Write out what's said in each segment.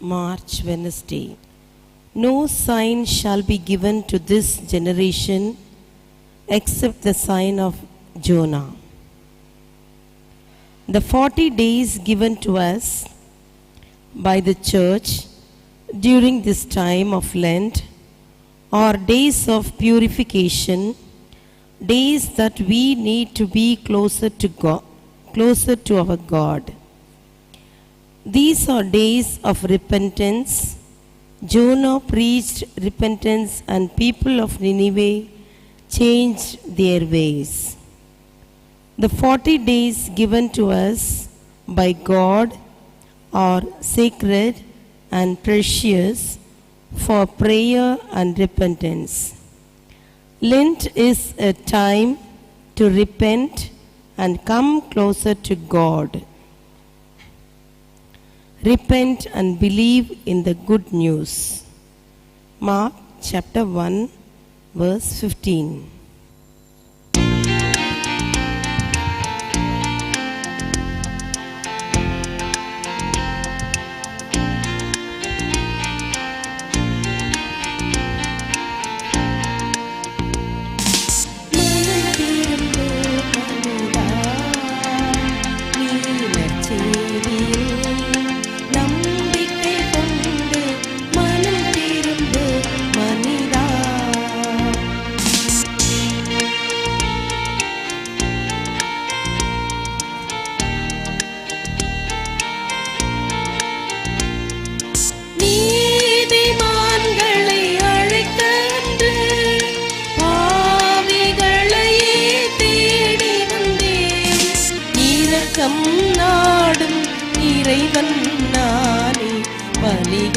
March Wednesday. No sign shall be given to this generation except the sign of Jonah. The forty days given to us by the church during this time of Lent are days of purification, days that we need to be closer to God, closer to our God. These are days of repentance. Jonah preached repentance, and people of Nineveh changed their ways. The 40 days given to us by God are sacred and precious for prayer and repentance. Lent is a time to repent and come closer to God. Repent and believe in the good news. Mark chapter 1, verse 15.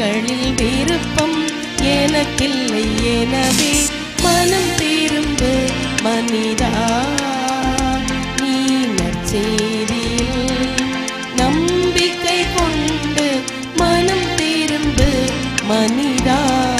பலிகளில் விருப்பம் எனக்கில்லை எனவே மனம் திரும்பு மனிதா. நீ நற்செய்தியில் நம்பிக்கை கொண்டு மனம் திரும்பு மனிதா.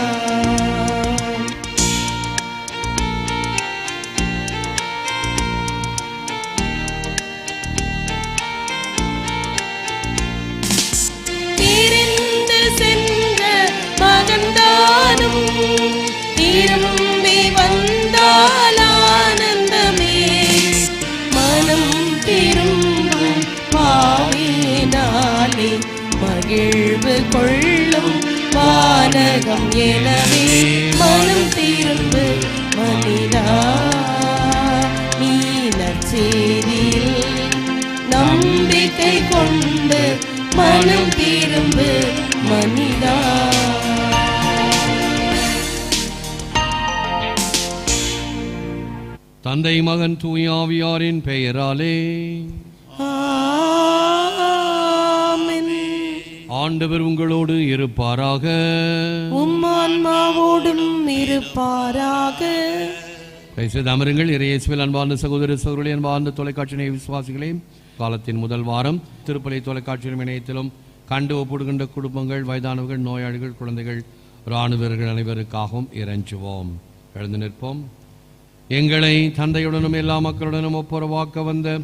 உலகம் எனவே மனம் திரும்பு மனிதா நீ நற்செய்தியில் நம்பிக்கை கொண்டு மனம் திரும்பு மனிதா. தந்தை மகன் தூயாவியாரின் பெயராலே ஆண்டவர் உங்களோடு இருப்பாராக. உம்மான்மாவோடும் இருப்பாராக. பேசுவது அமருங்கள் இறையேசுவில் அன்பார்ந்த சகோதர சகோதரி அன்பார்ந்த தொலைக்காட்சி நேய விசுவாசிகளே காலத்தின் முதல் வாரம் திருப்பலி தொலைக்காட்சியிலும் இணையத்திலும் கண்டு ஒப்பிடுகின்ற குடும்பங்கள் வயதானவர்கள் நோயாளிகள் குழந்தைகள் இராணுவர்கள் அனைவருக்காகவும் இறைஞ்சுவோம். எழுந்து நிற்போம். எங்களை தந்தையுடனும் எல்லா மக்களுடனும் ஒப்புரவாக்க வந்த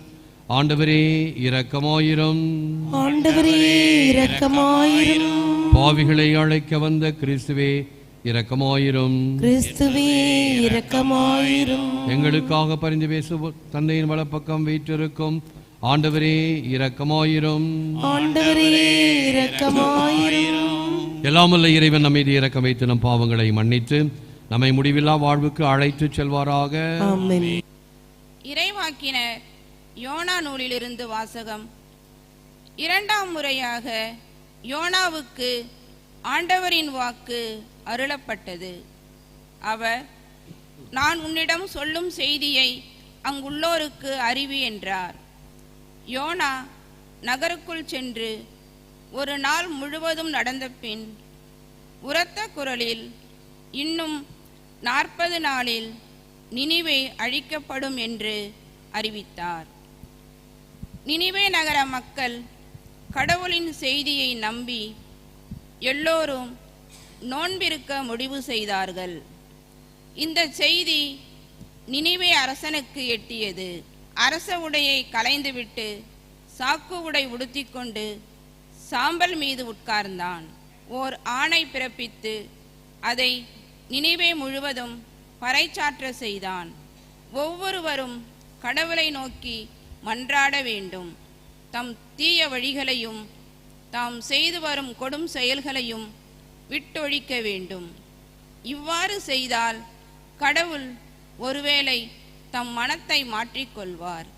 ஆண்டவரே இரக்கமாயிரும். ஆண்டவரே இரக்கமாயிரும். பாவிகளை அழைக்க வந்த கிறிஸ்துவே இரக்கமாயிரும். கிறிஸ்துவே இரக்கமாயிரும். எங்களுக்காக பரிந்து பேசு தந்தையின் வலப்பக்கம் வீற்றிருக்கும். ஆண்டவரே இரக்கமாயிரும். ஆண்டவரே இரக்கமாயிரும். எல்லாமல்ல இறைவன் நம் மீது இரக்கம் வைத்து நம் பாவங்களை மன்னித்து நம்மை முடிவில்லா வாழ்வுக்கு அழைத்து செல்வாராக. ஆமென். இறைவாக்கினர் யோனா நூலிலிருந்து வாசகம். இரண்டாம் முறையாக யோனாவுக்கு ஆண்டவரின் வாக்கு அருளப்பட்டது. அவர் நான் உன்னிடம் சொல்லும் செய்தியை அங்குள்ளோருக்கு அறிவி என்றார். யோனா நகருக்குள் சென்று ஒரு நாள் முழுவதும் நடந்த பின் உரத்த குரலில் இன்னும் நாற்பது நாளில் நினைவை அழிக்கப்படும் என்று அறிவித்தார். நினிவே நகர மக்கள் கடவுளின் செய்தியை நம்பி எல்லோரும் நோன்பிருக்க முடிவு செய்தார்கள். இந்த செய்தி நினைவே அரசனுக்கு எட்டியது. அரச உடையை கலைந்துவிட்டு சாக்கு உடை உடுத்திக்கொண்டு சாம்பல் மீது உட்கார்ந்தான். ஓர் ஆணை பிறப்பித்து அதை நினைவே முழுவதும் பறைச்சாற்ற செய்தான். ஒவ்வொருவரும் கடவுளை நோக்கி மன்றாட வேண்டும். தம் தீய வழிகளையும் தாம் செய்து வரும் கொடும் செயல்களையும் விட்டொழிக்க வேண்டும். இவ்வாறு செய்தால் கடவுள் ஒருவேளை தம் மனத்தை மாற்றிக்கொள்வார்.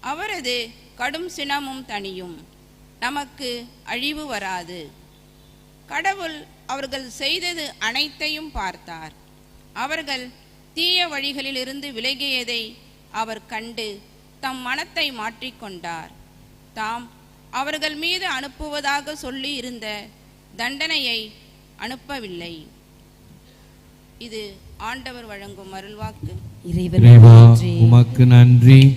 அவரது கடும் சினமும் தனியும் நமக்கு அழிவு வராது. கடவுள் அவர்கள் செய்தது அனைத்தையும் பார்த்தார். அவர்கள் தீய வழிகளிலிருந்து விலகியதை அவர் கண்டு தம் மனத்தை மாற்றிக்கொண்டார். தாம் அவர்கள் மீது அனுப்புவதாக சொல்லி இருந்த தண்டனையை அனுப்பவில்லை. இது ஆண்டவர் வழங்கும் அருள்வாக்கு. இறைவா நன்றி. உமக்கு நன்றி.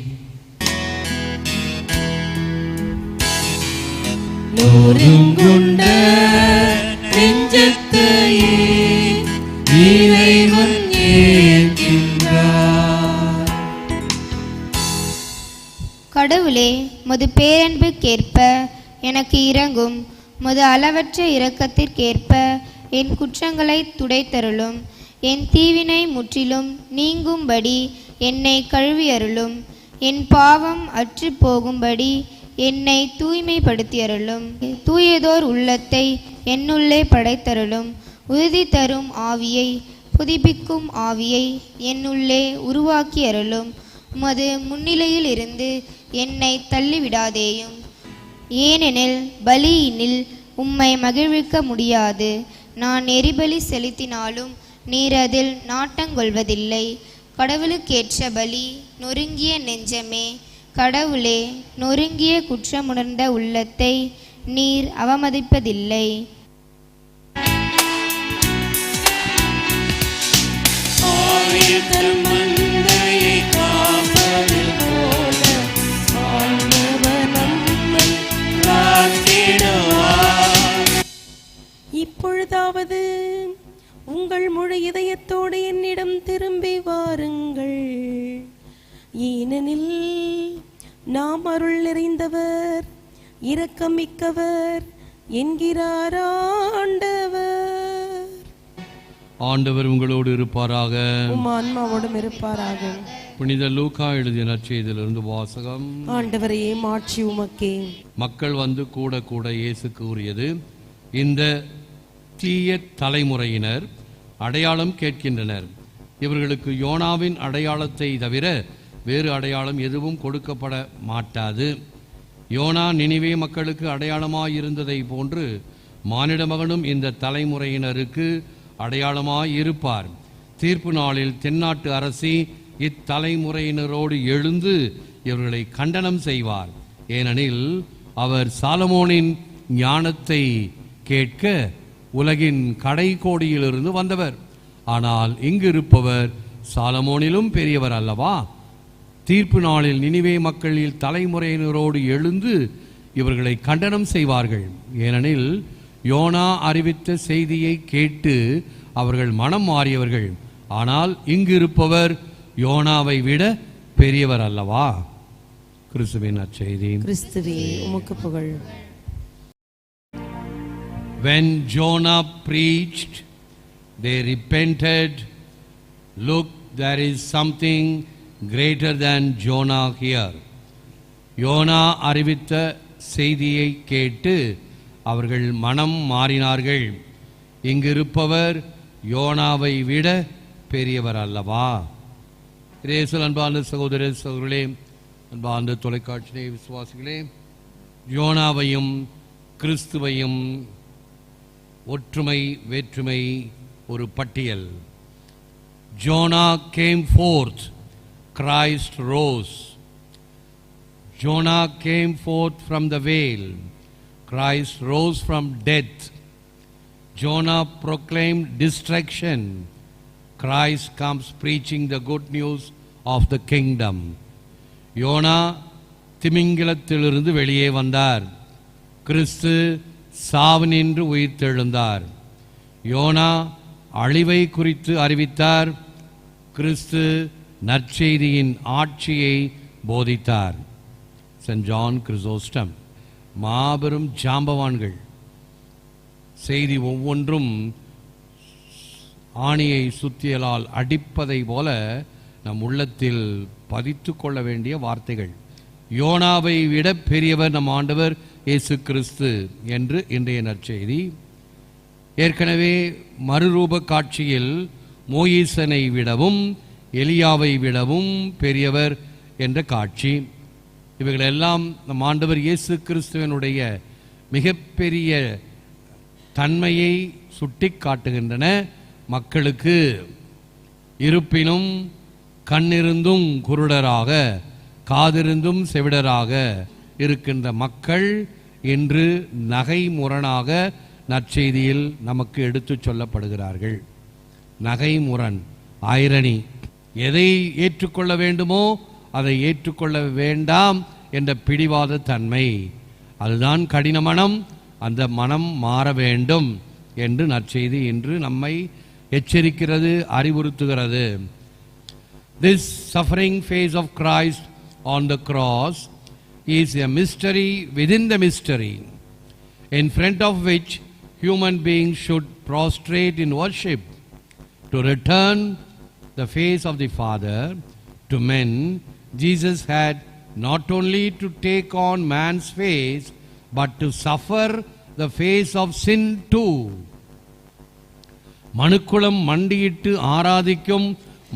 நொறுங்குண்ட நெஞ்சத்தையே இறைவன் கடவுளே முது பேரன்புக்கேற்ப எனக்கு இறங்கும் முது அளவற்ற இரக்கத்திற்கேற்ப என் குற்றங்களை துடைத்தருளும். என் தீவினை முற்றிலும் நீங்கும்படி என்னை கழுவியருளும். என் பாவம் அற்று போகும்படி என்னை தூய்மைப்படுத்தியருளும். தூயதோர் உள்ளத்தை என்னுள்ளே படைத்தருளும். உறுதி தரும் ஆவியை புதுப்பிக்கும் ஆவியை என்னுள்ளே உருவாக்கி அருளும் உமது முன்னிலையில் இருந்து என்னை தள்ளிவிடாதேயும். ஏனெனில் பலியினில் உம்மை மகிழ்விக்க முடியாது. நான் எரிபலி செலுத்தினாலும் நீர் அதில் நாட்டங்கொள்வதில்லை கடவுளுக்கேற்ற பலி நொறுங்கிய நெஞ்சமே கடவுளே நொறுங்கிய குற்றமுணர்ந்த உள்ளத்தை நீர் அவமதிப்பதில்லை. இப்பொழுதாவது உங்கள் முழு இதயத்தோடு என்னிடம் திரும்பி வாருங்கள். ஏனெனில் நாம் அருள் நிறைந்தவர் இரக்கமிக்கவர் என்கிறார் ஆண்டவர். ஆண்டவர் உங்களோடு இருப்பாராக. ஆன்மாவோடும் இருப்பாராக. புனித லூக்கா எழுதிய நற்செய்தியிலிருந்து வாசகம். ஆண்டவரையே மாட்சி உமக்கே. மக்கள் வந்து கூட கூட இயேசு கூறியது இந்த தீய தலைமுறையினர் அடையாளம் கேட்கின்றனர். இவர்களுக்கு யோனாவின் அடையாளத்தை தவிர வேறு அடையாளம் எதுவும் கொடுக்கப்பட மாட்டாது. யோனா நினைவே மக்களுக்கு அடையாளமாயிருந்ததை போன்று மானிட மகனும் இந்த தலைமுறையினருக்கு அடையாளமாயிருப்பார். தீர்ப்பு நாளில் தென்னாட்டு அரசி இத்தலைமுறையினரோடு எழுந்து இவர்களை கண்டனம் செய்வார். ஏனெனில் அவர் சாலமோனின் ஞானத்தை கேட்க உலகின் கடை கோடியிலிருந்து வந்தவர். ஆனால் இங்கு இருப்பவர் சாலமோனிலும் பெரியவர் அல்லவா? தீர்ப்பு நாளில் நினிவே மக்களில் தலைமுறையினரோடு எழுந்து இவர்களை கண்டனம் செய்வார்கள். ஏனெனில் யோனா அறிவித்த செய்தியை கேட்டு அவர்கள் மனம் மாறியவர்கள். ஆனால் இங்கு இருப்பவர் யோனாவை விட பெரியவர் அல்லவா? கிறிஸ்துவின் அச்செய்தி கிறிஸ்துவே உமக்கு புகழ். When Jonah preached, they repented. Look, there is something greater than Jonah here. யோனா அறிவித்த செய்தியை கேட்டு அவர்கள் மனம் மாறினார்கள் இங்கிருப்பவர் யோனாவை விட பெரியவர் அல்லவா ரேசல் அன்பார்ந்த சகோதர சகோதரே அன்பார்ந்த தொலைக்காட்சி விசுவாசிகளே யோனாவையும் கிறிஸ்துவையும் ஒற்றுமை வேற்றுமை ஒரு பட்டியல். Jonah came forth Christ rose Jonah came forth from the whale Christ rose from death Jonah proclaim destruction Christ comes preaching the good news of the kingdom YONO திமிங்கிலத்திலிருந்து வெளியே வந்தார் கிறிஸ்து சாவு நின்று உயிர்த்தெழுந்தார். யோனா அழிவை குறித்து அறிவித்தார். கிறிஸ்து நற்செய்தியின் ஆட்சியை போதித்தார். சென்ட் ஜான் கிறிசோஸ்டம் மாபெரும் ஜாம்பவான்கள். செய்தி ஒவ்வொன்றும் ஆணியை சுத்தியலால் அடிப்பதை போல நம் உள்ளத்தில் பதித்து கொள்ள வேண்டிய வார்த்தைகள். யோனாவை விட பெரியவர் நம் ஆண்டவர். இயேசு கிறிஸ்து என்று இன்றைய நற்செய்தி. ஏற்கனவே மறுரூப காட்சியில் மோயீசனை விடவும் எலியாவை விடவும் பெரியவர் என்ற காட்சி. இவைகளெல்லாம் நம் ஆண்டவர் இயேசு கிறிஸ்துவனுடைய மிகப்பெரிய தன்மையை சுட்டி காட்டுகின்றன. மக்களுக்கு இருப்பினும் கண்ணிருந்தும் குருடராக காதிருந்தும் செவிடராக இருக்கின்ற மக்கள் இன்று நகைமுரணாக நற்செய்தியில் நமக்கு எடுத்துச் சொல்லப்படுகிறார்கள். நகைமுரண் ஆயிரணி எதை ஏற்றுக்கொள்ள வேண்டுமோ அதை ஏற்றுக்கொள்ள வேண்டாம் என்ற பிடிவாத தன்மை. அதுதான் கடின மனம் அந்த மனம் மாற வேண்டும் என்று நற்செய்தி இன்று நம்மை எச்சரிக்கிறது அறிவுறுத்துகிறது. This suffering face of Christ on the cross is a mystery within the mystery, in front of which human beings should prostrate in worship to return the face of the Father to men. Jesus had not only to take on man's face, but to suffer the face of sin too. மனுக்குளம் மண்டியிட்டு ஆராதிக்கும்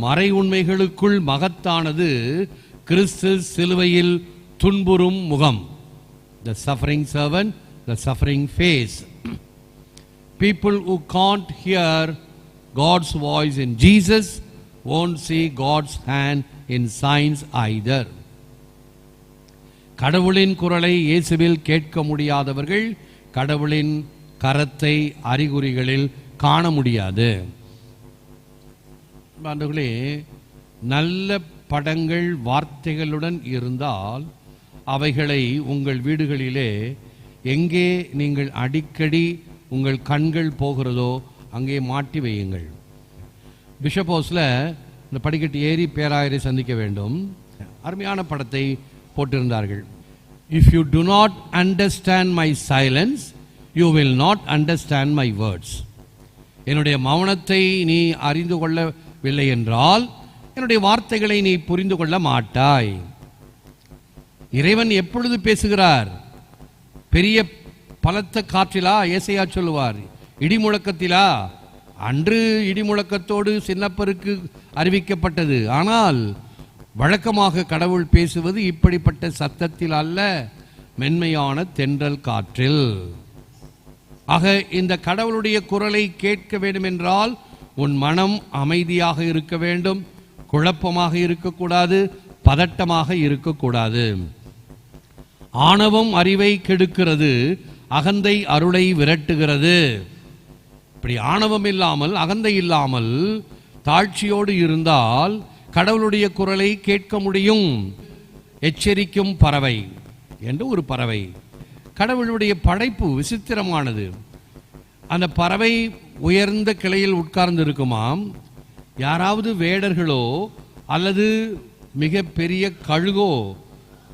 மறை உண்மைகளுக்குள் மகத்தானது கிறிஸ்து சிலுவையில் துன்புறும் முகம். The suffering servant the suffering face people who can't hear God's voice in Jesus won't see God's hand in science either கடவுளின் குரலை இயேசுவில் கேட்க முடியாதவர்கள் கடவுளின் கரத்தை அறிகுறிகளில் காண முடியாது. நல்ல படங்கள் வார்த்தைகளுடன் இருந்தால் அவைகளை உங்கள் வீடுகளிலே எங்கே நீங்கள் அடிக்கடி உங்கள் கண்கள் போகிறதோ அங்கே மாட்டி வையுங்கள். பிஷப் ஹவுஸில் இந்த படிக்கட்டு ஏறி பேராயரை சந்திக்க வேண்டும். அருமையான படத்தை போட்டிருந்தார்கள். If you do not understand my silence you will not understand my words என்னுடைய மௌனத்தை நீ அறிந்து கொள்ளவில்லை என்றால் என்னுடைய வார்த்தைகளை நீ புரிந்து கொள்ள மாட்டாய். இறைவன் எப்பொழுது பேசுகிறார்? பெரிய பலத்த காற்றிலா? ஏசையா சொல்லுவார். இடி முழக்கத்திலா அன்று இடி முழக்கத்தோடு சின்னப்பருக்கு அறிவிக்கப்பட்டது. ஆனால் வழக்கமாக கடவுள் பேசுவது இப்படிப்பட்ட சத்தத்தில் அல்ல மென்மையான தென்றல் காற்றில். ஆக இந்த கடவுளுடைய குரலை கேட்க வேண்டுமென்றால் உன் மனம் அமைதியாக இருக்க வேண்டும் குழப்பமாக இருக்கக்கூடாது பதட்டமாக இருக்கக்கூடாது. ஆணவம் அறிவை கெடுக்கிறது அகந்தை அருளை விரட்டுகிறது. இப்படி ஆணவம் இல்லாமல் அகந்தை இல்லாமல் தாழ்ச்சியோடு இருந்தால் கடவுளுடைய குரலை கேட்க முடியும். எச்சரிக்கும் பறவை என்று ஒரு பறவை. கடவுளுடைய படைப்பு விசித்திரமானது. அந்த பறவை உயர்ந்த கிளையில் உட்கார்ந்து இருக்குமாம். யாராவது வேடர்களோ அல்லது மிக பெரிய கழுகோ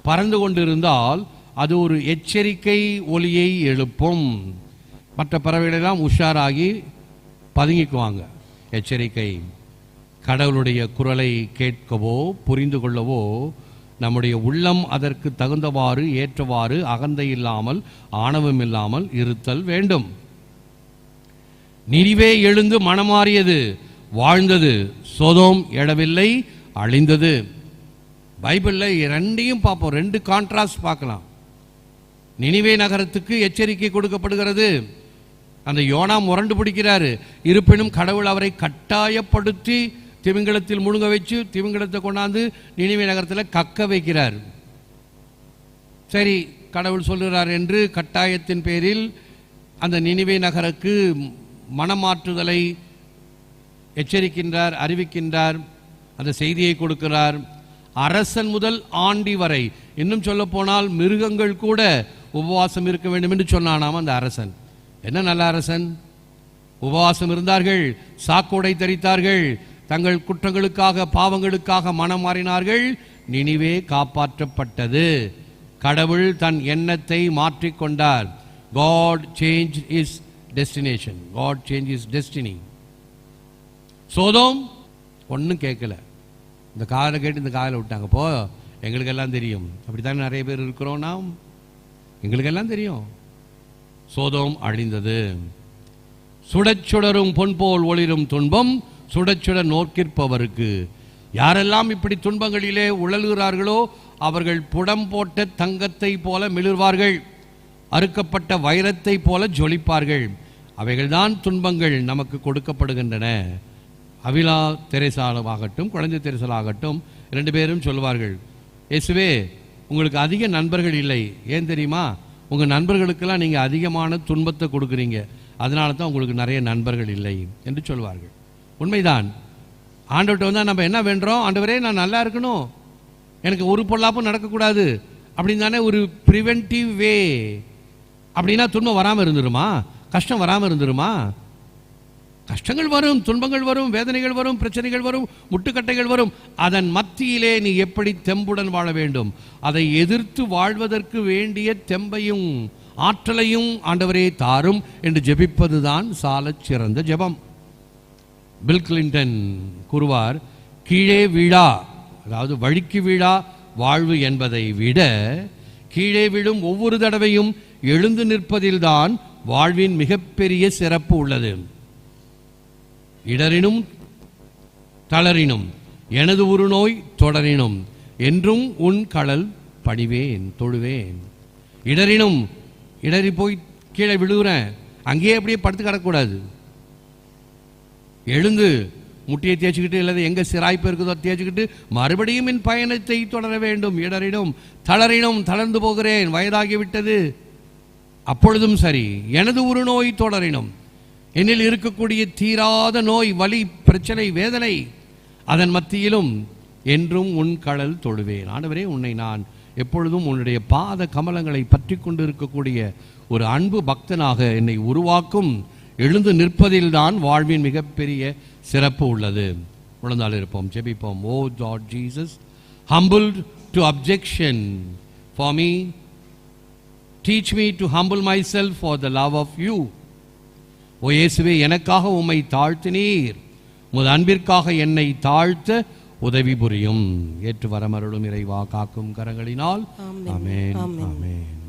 பறந்து கொண்டிருந்தால் அது ஒரு எச்சரிக்கை ஒலியை எழுப்பும். மற்ற பறவைகளெல்லாம் உஷாராகி பதுங்கிக்குவாங்க. எச்சரிக்கை. கடவுளுடைய குரலை கேட்கவோ புரிந்து கொள்ளவோ நம்முடைய உள்ளம் அதற்கு தகுந்தவாறு ஏற்றவாறு அகந்தை இல்லாமல் ஆணவம் இல்லாமல் இருத்தல் வேண்டும். நிறிவே எழுந்து மனமாறியது. வாழ்ந்தது. சோதோம் எழவில்லை அழிந்தது. பைபிளில் ரெண்டையும் பார்ப்போம். ரெண்டு கான்ட்ராஸ்ட் பார்க்கலாம். நினிவே நகரத்துக்கு எச்சரிக்கை கொடுக்கப்படுகிறது. அந்த யோனா முரண்டு பிடிக்கிறாரு. இருப்பினும் கடவுள் அவரை கட்டாயப்படுத்தி திமிங்கலத்தில் முழுங்க வச்சு திமிங்கலத்தை கொண்டாந்து நினிவே நகரத்தில் கக்க வைக்கிறார். சரி கடவுள் சொல்லுகிறார் என்று கட்டாயத்தின் பேரில் அந்த நினிவே நகருக்கு மனமாற்றுதலை எச்சரிக்கின்றார் அறிவிக்கின்றார் அந்த செய்தியை கொடுக்கிறார். அரசன் முதல் ஆண்டி வரை. இன்னும் சொல்ல போனால் மிருகங்கள் கூட உபவாசம் இருக்க வேண்டும் என்று சொன்னானாம் அந்த அரசன். என்ன நல்ல அரசன்? உபவாசம் இருந்தார்கள் சாக்கோடை தரித்தார்கள் தங்கள் குற்றங்களுக்காக பாவங்களுக்காக மனம் மாறினார்கள் நினிவே காப்பாற்றப்பட்டது. கடவுள் தன் எண்ணத்தை மாற்றிக்கொண்டார் God change is destination God change is destiny Sodom? ஒன்றும் கேட்கல. இந்த காதை கேட்டு இந்த காதலை விட்டாங்க. போ எங்களுக்கெல்லாம் தெரியும். அப்படித்தானே நிறைய பேர் இருக்கிறோம் நாம்? எங்களுக்கெல்லாம் தெரியும். சோதம் அழிந்தது. சுடச்சுடரும் சுடரும் பொன் போல் ஒளிரும் துன்பம் சுடச்சுட நோக்கிற்பவருக்கு. யாரெல்லாம் இப்படி துன்பங்களிலே உழலுகிறார்களோ அவர்கள் புடம் போட்ட தங்கத்தை போல மிளிர்வார்கள். அறுக்கப்பட்ட வைரத்தை போல ஜொலிப்பார்கள். அவைகள்தான் துன்பங்கள் நமக்கு கொடுக்கப்படுகின்றன. அவிலா தெரேசாலாகட்டும் குழந்தை தெரேசலாகட்டும் ரெண்டு பேரும் சொல்வார்கள் இயேசுவே உங்களுக்கு அதிக நண்பர்கள் இல்லை. ஏன் தெரியுமா? உங்கள் நண்பர்களுக்கெல்லாம் நீங்கள் அதிகமான துன்பத்தை கொடுக்குறீங்க. அதனால தான் உங்களுக்கு நிறைய நண்பர்கள் இல்லை என்று சொல்வார்கள். உண்மைதான். ஆண்டவர்கிட்ட வந்தால் நம்ம என்ன வேண்டுறோம்? ஆண்டவரே நான் நல்லா இருக்கணும். எனக்கு ஒரு பொல்லாப்பும் நடக்கக்கூடாது. அப்படின்னு தானே ஒரு ப்ரிவென்டிவ் வே அப்படின்னா துன்பம் வராமல் இருந்துருமா? கஷ்டம் வராமல் இருந்துருமா? கஷ்டங்கள் வரும் துன்பங்கள் வரும் வேதனைகள் வரும் பிரச்சனைகள் வரும் முட்டுக்கட்டைகள் வரும். அதன் மத்தியிலே நீ எப்படி தெம்புடன் வாழ வேண்டும்? அதை எதிர்த்து வாழ்வதற்கு வேண்டிய தெம்பையும் ஆற்றலையும் ஆண்டவரே தாரும் என்று ஜெபிப்பதுதான் சாலச் சிறந்த ஜெபம். பில் கிளின்டன் கூறுவார் கீழே விழா அதாவது வழிக்கு விழா வாழ்வு என்பதை விட கீழே விழும் ஒவ்வொரு தடவையும் எழுந்து நிற்பதில்தான் வாழ்வின் மிகப்பெரிய சிறப்பு உள்ளது. இடரினும் தளரினும். எனது ஒரு நோய் தொடரினும். என்றும் உன் கடல் பணிவேன் தொழுவேன். இடரினும் இடறி போய் கீழே விழுகிறேன் அங்கேயே அப்படியே படுத்து கிடக்கூடாது எழுந்து முட்டியை தேய்ச்சிக்கிட்டு அல்லது எங்கே சிராய்ப்பு இருக்குதோ தேய்ச்சிக்கிட்டு மறுபடியும் என் பயணத்தை தொடர வேண்டும். இடரினும் தளரினும் தளர்ந்து போகிறேன். வயதாகிவிட்டது. அப்பொழுதும் சரி எனது ஒரு நோய் தொடரினும். என்னில் இருக்கக்கூடிய தீராத நோய் வலி பிரச்சனை வேதனை அதன் மத்தியிலும் என்றும் உன் கடல் தொழுவேன். ஆண்டவரே உன்னை நான் எப்பொழுதும் உன்னுடைய பாத கமலங்களை பற்றி கொண்டு இருக்கக்கூடிய ஒரு அன்பு பக்தனாக என்னை உருவாக்கும் எழுந்து நிற்பதில்தான் வாழ்வின் மிகப்பெரிய சிறப்பு உள்ளது. உழந்தால் இருப்போம் ஜெபிப்போம். O God Jesus humble to abjection for me. Teach me to humble myself for the love of you. ஓ இயேசுவே எனக்காக உம்மை தாழ்த்தினீர். உமது அன்பிற்காக என்னை தாழ்த்த உதவி புரியும். ஏற்று வரமருளும் இறைவா காக்கும் கரங்களினால். ஆமென். ஆமென்.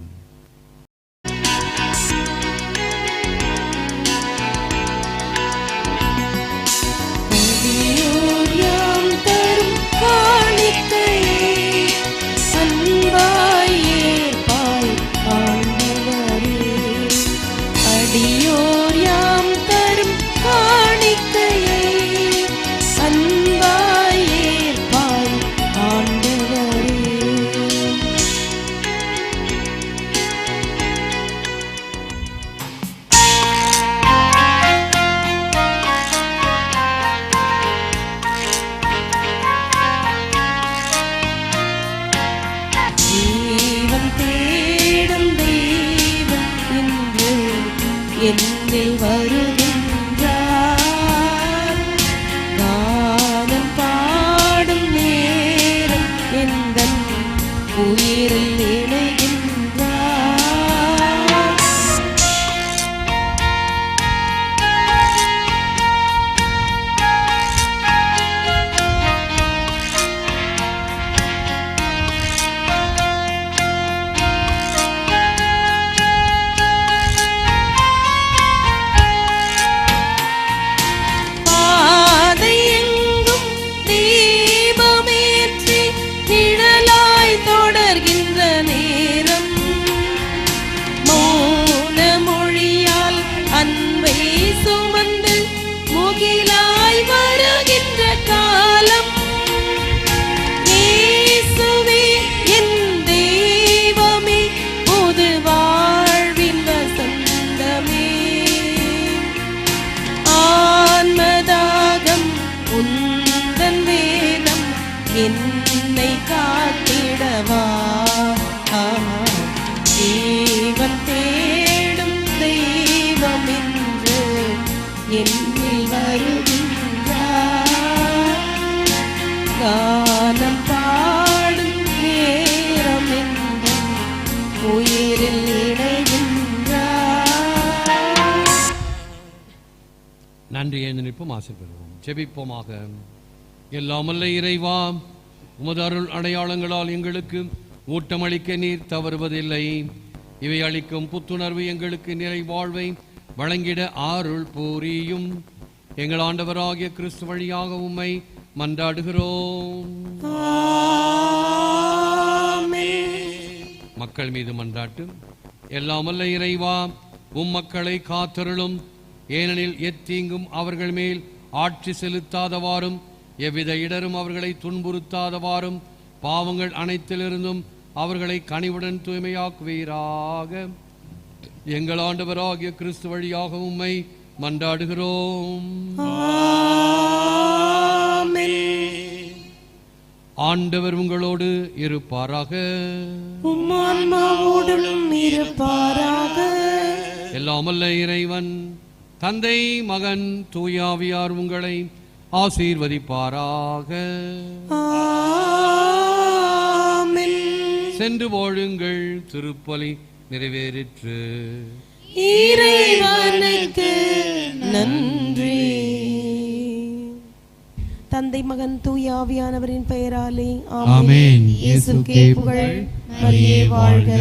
நன்றி நினைப்போம் ஆசை பெறுவோம் ஜெபிப்போமாக. எல்லாமல்ல இறைவா உமது அருள் அடையாளங்களால் எங்களுக்கு ஊட்டமளிக்க நீர் தவறுவதில்லை. இவை அளிக்கும் புத்துணர்வு எங்களுக்கு நிலை வாழ்வை வழங்கிட அருள் பூரியும். எங்கள் ஆண்டவராகிய கிறிஸ்து வழியாக உம்மை மன்றாடுகிறோம். மக்கள் மீது மன்றாட்டு. எல்லாமல்ல இறைவா உம் மக்களை காத்தருளும். ஏனெனில் எத்தீங்கும் அவர்கள் மேல் ஆட்சி செலுத்தாதவாறும் எவ்வித இடரும் அவர்களை துன்புறுத்தாதவாறும் பாவங்கள் அனைத்திலிருந்தும் அவர்களை கனிவுடன் தூய்மையாக்குவீராக. எங்கள் ஆண்டவராகிய கிறிஸ்து வழியாக உம்மை மன்றாடுகிறோம். ஆண்டவர் உங்களோடு இருப்பாராக. இருப்பாராக. எல்லாமல்ல இறைவன். தந்தை மகன் தூயாவியார் உங்களை ஆசீர்வதிப்பாராக. சென்று வாழுங்கள் திருப்பலி நிறைவேறிற்று. நன்றி. தந்தை மகன் தூயாவியானவரின் பெயராலே ஆமென். இயேசுக்கே புகழ். மரியே வாழ்க.